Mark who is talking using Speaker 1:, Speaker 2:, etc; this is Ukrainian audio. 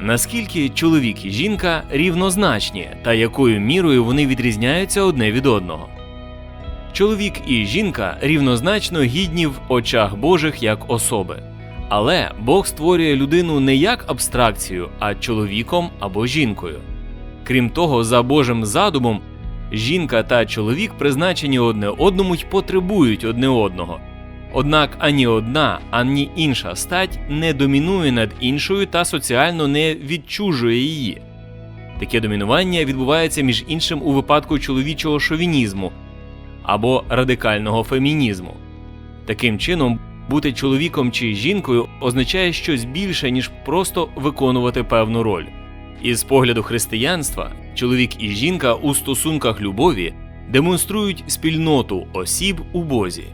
Speaker 1: Наскільки чоловік і жінка рівнозначні та якою мірою вони відрізняються одне від одного? Чоловік і жінка рівнозначно гідні в очах Божих як особи. Але Бог створює людину не як абстракцію, а чоловіком або жінкою. Крім того, за Божим задумом, жінка та чоловік призначені одне одному й потребують одне одного. Однак ані одна, ані інша стать не домінує над іншою та соціально не відчужує її. Таке домінування відбувається між іншим у випадку чоловічого шовінізму або радикального фемінізму. Таким чином, бути чоловіком чи жінкою означає щось більше, ніж просто виконувати певну роль. Із погляду християнства, чоловік і жінка у стосунках любові демонструють спільноту осіб у Бозі.